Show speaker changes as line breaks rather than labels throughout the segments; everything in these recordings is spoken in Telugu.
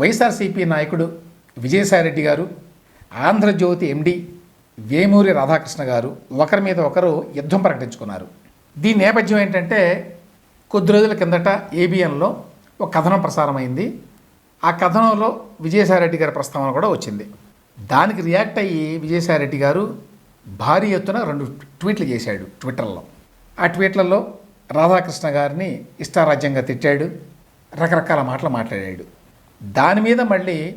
వైఎస్ఆర్సీపీ నాయకుడు విజయసాయిరెడ్డి గారు ఆంధ్రజ్యోతి ఎండి వేమూరి రాధాకృష్ణ గారు ఒకరి మీద ఒకరు యుద్ధం ప్రకటించుకున్నారు. దీని నేపథ్యం ఏంటంటే కొద్ది రోజుల కిందట ఏబిఎన్లో ఒక కథనం ప్రసారమైంది. ఆ కథనంలో విజయసాయిరెడ్డి గారి ప్రస్తావన కూడా వచ్చింది. దానికి రియాక్ట్ అయ్యి విజయసాయిరెడ్డి గారు భారీ ఎత్తున రెండు ట్వీట్లు చేశాడు ట్విట్టర్లో. ఆ ట్వీట్లలో రాధాకృష్ణ గారిని ఇష్టారాజ్యంగా తిట్టాడు రకరకాల మాటలు మాట్లాడాడు. దాని మీద మళ్ళీ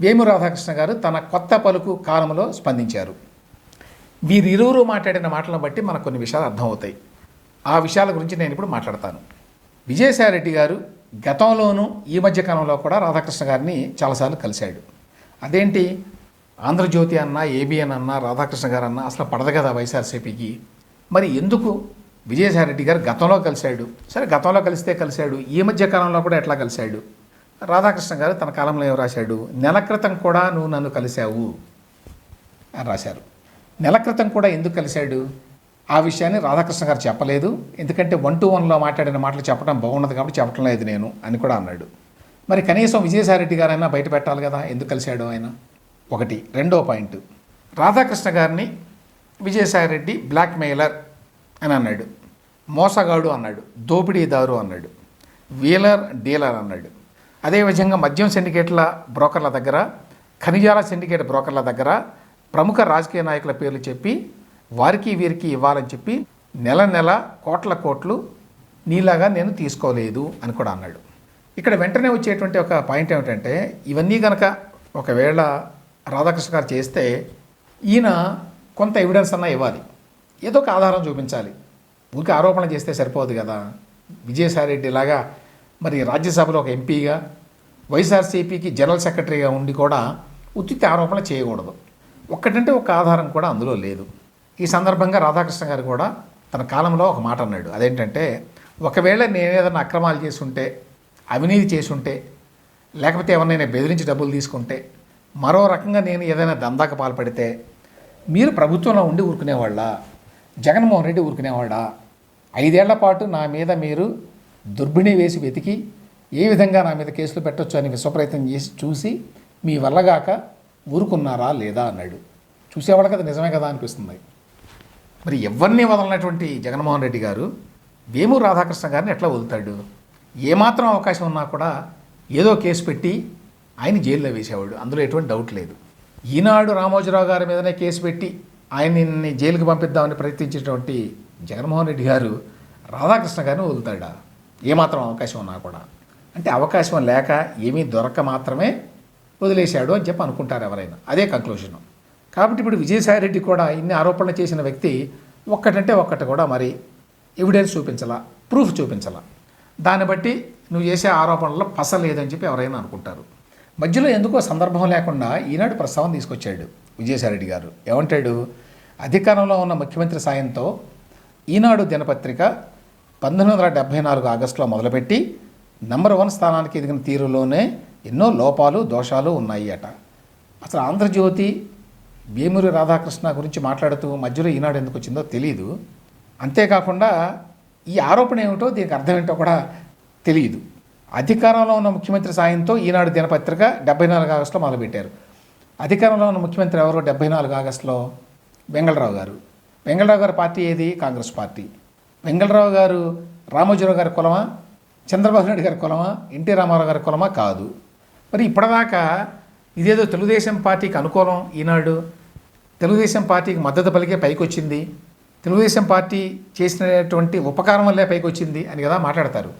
వేము రాధాకృష్ణ గారు తన కొత్త పలుకు కాలంలో స్పందించారు. వీరిరువురు మాట్లాడిన మాటలను బట్టి మనకు కొన్ని విషయాలు అర్థమవుతాయి. ఆ విషయాల గురించి నేను ఇప్పుడు మాట్లాడతాను. విజయసాయిరెడ్డి గారు గతంలోనూ ఈ మధ్య కాలంలో కూడా రాధాకృష్ణ గారిని చాలాసార్లు కలిశాడు. అదేంటి? ఆంధ్రజ్యోతి అన్న ఏబిఎన్ అన్న రాధాకృష్ణ గారు అన్న అసలు పడదు కదా వైఎస్ఆర్సీపీకి. మరి ఎందుకు విజయసాయిరెడ్డి గారు గతంలో కలిశాడు? సరే గతంలో కలిస్తే కలిశాడు. ఈ మధ్య కాలంలో కూడా ఎట్లా కలిశాడు? రాధాకృష్ణ గారు తన కాలంలో ఏం రాశాడు? నెల క్రితం కూడా నువ్వు నన్ను కలిశావు అని రాశారు. నెల క్రితం కూడా ఎందుకు కలిశాడు? ఆ విషయాన్ని రాధాకృష్ణ గారు చెప్పలేదు. ఎందుకంటే వన్ టు వన్లో మాట్లాడిన మాటలు చెప్పడం బాగున్నది కాబట్టి చెప్పడం లేదు నేను అని కూడా అన్నాడు. మరి కనీసం విజయసాయిరెడ్డి గారైనా బయట పెట్టాలి కదా? ఎందుకు కలిశాడు ఆయన? ఒకటి. రెండో పాయింట్. రాధాకృష్ణ గారిని విజయసాయిరెడ్డి బ్లాక్మెయిలర్ అని అన్నాడు. మోసగాడు అన్నాడు. దోపిడీదారు అన్నాడు. వీలర్ డీలర్ అన్నాడు. అదేవిధంగా మద్యం సిండికేట్ల బ్రోకర్ల దగ్గర ఖనిజాల సిండికేట్ బ్రోకర్ల దగ్గర ప్రముఖ రాజకీయ నాయకుల పేర్లు చెప్పి వారికి వీరికి ఇవ్వాలని చెప్పి నెల నెల కోట్ల కోట్లు నీలాగా నేను తీసుకోలేదు అని కూడా అన్నాడు. ఇక్కడ వెంటనే వచ్చేటువంటి ఒక పాయింట్ ఏమిటంటే ఇవన్నీ కనుక ఒకవేళ రాధాకృష్ణ గారు చేస్తే ఈయన కొంత ఎవిడెన్స్ అన్నా ఇవ్వాలి. ఏదో ఒక ఆధారం చూపించాలి. ఊరికి ఆరోపణ చేస్తే సరిపోదు కదా. విజయసాయిరెడ్డి లాగా మరి రాజ్యసభలో ఒక ఎంపీగా వైఎస్ఆర్సీపీకి జనరల్ సెక్రటరీగా ఉండి కూడా ఉచిత ఆరోపణ చేయకూడదు. ఒక్కటంటే ఒక ఆధారం కూడా అందులో లేదు. ఈ సందర్భంగా రాధాకృష్ణ గారు కూడా తన కాలంలో ఒక మాట అన్నాడు. అదేంటంటే ఒకవేళ నేను ఏదైనా అక్రమాలు చేసుంటే అవినీతి చేసుంటే లేకపోతే ఎవరినైనా బెదిరించి డబ్బులు తీసుకుంటే మరో రకంగా నేను ఏదైనా దందాకు పాల్పడితే మీరు ప్రభుత్వంలో ఉండి ఊరుకునేవాళ్ళ? జగన్మోహన్ రెడ్డి ఊరుకునేవాళ్ళ ఐదేళ్ళ పాటు నా మీద మీరు దుర్బిణి వేసి వెతికి ఏ విధంగా నా మీద కేసులు పెట్టొచ్చు అని విశ్వప్రయత్నం చేసి చూసి మీ వల్లగాక ఊరుకున్నారా లేదా అన్నాడు. చూసేవాడు కదా నిజమే కదా అనిపిస్తుంది. మరి ఎవరిని వదలనటువంటి జగన్మోహన్ రెడ్డి గారు వేమూరు రాధాకృష్ణ గారిని ఎట్లా వదులుతాడు? ఏమాత్రం అవకాశం ఉన్నా కూడా ఏదో కేసు పెట్టి ఆయన జైల్లో వేసేవాడు. అందులో ఎటువంటి డౌట్ లేదు. ఈనాడు రామోజీరావు గారి మీదనే కేసు పెట్టి ఆయన్ని జైలుకి పంపిద్దామని ప్రయత్నించినటువంటి జగన్మోహన్ రెడ్డి గారు రాధాకృష్ణ గారిని వదులుతాడా? ఏమాత్రం అవకాశం ఉన్నా కూడా. అంటే అవకాశం లేక ఏమీ దొరక మాత్రమే వదిలేశాడు అని చెప్పి అనుకుంటారు ఎవరైనా. అదే కంక్లూషన్ కాబట్టి ఇప్పుడు విజయసాయిరెడ్డి కూడా ఇన్ని ఆరోపణలు చేసిన వ్యక్తి ఒక్కటంటే ఒక్కటి కూడా మరి ఎవిడెన్స్ చూపించాలా ప్రూఫ్ చూపించాలా. దాన్ని బట్టి నువ్వు చేసే ఆరోపణల్లో పసలేదని చెప్పి ఎవరైనా అనుకుంటారు. మధ్యలో ఎందుకో సందర్భం లేకుండా ఈనాడు ప్రస్తావన తీసుకొచ్చాడు విజయసాయిరెడ్డి గారు. ఏమంటాడు? అధికారంలో ఉన్న ముఖ్యమంత్రి సాయంతో ఈనాడు దినపత్రిక పంతొమ్మిది వందల డెబ్భై నాలుగు ఆగస్టులో మొదలుపెట్టి నెంబర్ వన్ స్థానానికి ఎదిగిన తీరులోనే ఎన్నో లోపాలు దోషాలు ఉన్నాయి అట అసలు ఆంధ్రజ్యోతి భీమూరి రాధాకృష్ణ గురించి మాట్లాడుతూ మధ్యలో ఈనాడు ఎందుకు వచ్చిందో తెలియదు అంతేకాకుండా ఈ ఆరోపణ ఏమిటో దీనికి అర్థం ఏంటో కూడా తెలియదు అధికారంలో ఉన్న ముఖ్యమంత్రి సాయంతో ఈనాడు దినపత్రిక డెబ్బై నాలుగు ఆగస్టులో మొదలుపెట్టారు. అధికారంలో ఉన్న ముఖ్యమంత్రి ఎవరో? డెబ్బై నాలుగు ఆగస్టులో వెంగళరావు గారు. వెంగళరావు గారి పార్టీ ఏది? కాంగ్రెస్ పార్టీ. వెంగళరావు గారు రామోజీరావు గారి కులమా? చంద్రబాబు నాయుడు గారి కులమా? ఎన్టీ రామారావు గారి కులమా కాదు. మరి ఇప్పటిదాకా ఇదేదో తెలుగుదేశం పార్టీకి అనుకూలం ఈనాడు? తెలుగుదేశం పార్టీకి మద్దతు పలికే పైకి వచ్చింది తెలుగుదేశం పార్టీ చేసినటువంటి ఉపకారం వల్లే పైకి వచ్చింది అని కదా మాట్లాడతారు.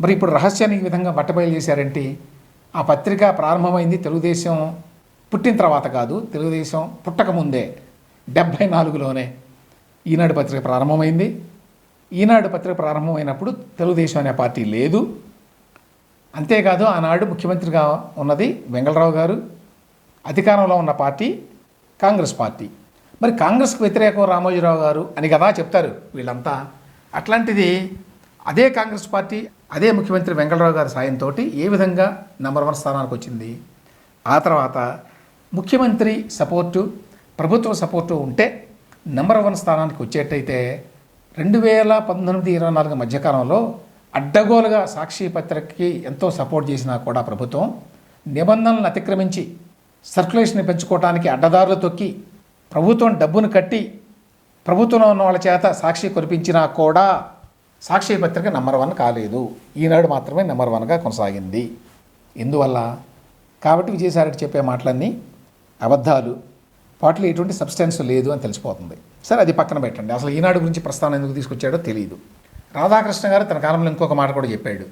మరి ఇప్పుడు రహస్యానికి విధంగా బట్టబయలు చేశారంటే ఆ పత్రిక ప్రారంభమైంది తెలుగుదేశం పుట్టిన తర్వాత కాదు తెలుగుదేశం పుట్టక ముందే డెబ్భై నాలుగులోనే ఈనాడు పత్రిక ప్రారంభమైంది. ఈనాడు పత్రిక ప్రారంభమైనప్పుడు తెలుగుదేశం అనే పార్టీ లేదు. అంతేకాదు ఆనాడు ముఖ్యమంత్రిగా ఉన్నది వెంగళరావు గారు అధికారంలో ఉన్న పార్టీ కాంగ్రెస్ పార్టీ. మరి కాంగ్రెస్కు వ్యతిరేకం రామోజీరావు గారు అని కదా చెప్తారు వీళ్ళంతా. అట్లాంటిది అదే కాంగ్రెస్ పార్టీ అదే ముఖ్యమంత్రి వెంగళరావు గారి సాయంతో ఏ విధంగా నెంబర్ వన్ స్థానానికి వచ్చింది? ఆ తర్వాత ముఖ్యమంత్రి సపోర్టు ప్రభుత్వ సపోర్టు ఉంటే నెంబర్ వన్ స్థానానికి వచ్చేటైతే రెండు వేల పంతొమ్మిది ఇరవై నాలుగు మధ్యకాలంలో అడ్డగోలుగా సాక్షి పత్రికకి ఎంతో సపోర్ట్ చేసినా కూడా ప్రభుత్వం నిబంధనలను అతిక్రమించి సర్క్యులేషన్ పెంచుకోవడానికి అడ్డదారులు తొక్కి ప్రభుత్వం డబ్బును కట్టి ప్రభుత్వంలో ఉన్న వాళ్ళ చేత సాక్షి కురిపించినా కూడా సాక్షి పత్రిక నెంబర్ వన్ కాలేదు. ఈనాడు మాత్రమే నెంబర్ వన్గా కొనసాగింది. ఎందువల్ల? కాబట్టి విజయసాయిరెడ్డి చెప్పే మాటలన్నీ అబద్ధాలు. వాటిలో ఎటువంటి సబ్స్టెన్స్ లేదు అని తెలిసిపోతుంది. సరే అది పక్కన పెట్టండి. అసలు ఈనాడు గురించి ప్రస్తావన ఎందుకు తీసుకొచ్చాడో తెలియదు రాధాకృష్ణ గారు తన కాలంలో ఇంకొక మాట కూడా చెప్పాడు.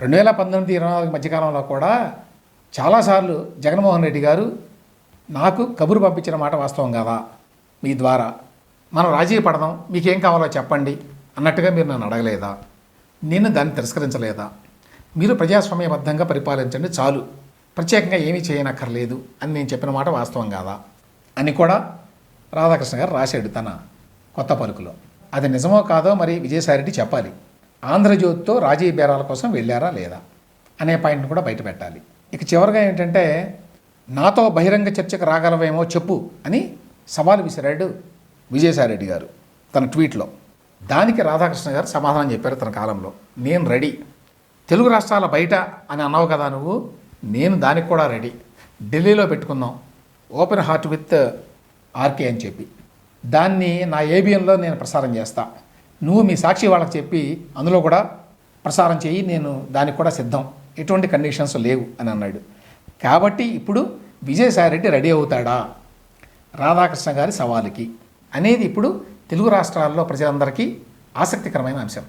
రెండు వేల పంతొమ్మిది ఇరవై నాలుగు మధ్యకాలంలో కూడా చాలాసార్లు జగన్మోహన్ రెడ్డి గారు నాకు కబురు పంపించిన మాట వాస్తవం కదా? మీ ద్వారా. మనం రాజీ పడదాం. మీకేం కావాలో చెప్పండి అన్నట్టుగా మీరు నన్ను అడగలేదా? నేను దాన్ని తిరస్కరించలేదా? మీరు ప్రజాస్వామ్యబద్ధంగా పరిపాలించండి చాలు. ప్రత్యేకంగా ఏమీ చేయనక్కర్లేదు అని నేను చెప్పిన మాట వాస్తవం కాదా? అని కూడా రాధాకృష్ణ గారు రాశాడు తన కొత్త పలుకులో. అది నిజమో కాదో మరి విజయసాయిరెడ్డి చెప్పాలి. ఆంధ్రజ్యోతితో రాజీ బేరాల కోసం వెళ్ళారా లేదా అనే పాయింట్ని కూడా బయట పెట్టాలి. ఇక చివరిగా ఏంటంటే నాతో బహిరంగ చర్చకు రాగలవేమో చెప్పు అని సవాల్ విసిరాడు విజయసాయిరెడ్డి గారు తన ట్వీట్లో. దానికి రాధాకృష్ణ గారు సమాధానం చెప్పారు తన కాలంలో. నేను రెడీ. తెలుగు రాష్ట్రాల బయట అని అన్నావు కదా నువ్వు నేను దానికి కూడా రెడీ. ఢిల్లీలో పెట్టుకుందాం. ఓపెన్ హార్ట్ విత్ ఆర్కే అని చెప్పి. దాన్ని నా ఏబిఎన్లో నేను ప్రసారం చేస్తా. నువ్వు మీ సాక్షి వాళ్ళకి చెప్పి అందులో కూడా ప్రసారం చేయి నేను దానికి కూడా సిద్ధం. ఎటువంటి కండిషన్స్ లేవు అని అన్నాడు. కాబట్టి ఇప్పుడు విజయసాయిరెడ్డి రెడీ అవుతాడా? రాధాకృష్ణ గారి సవాలుకి. అనేది ఇప్పుడు తెలుగు రాష్ట్రాల్లో ప్రజలందరికీ ఆసక్తికరమైన అంశం.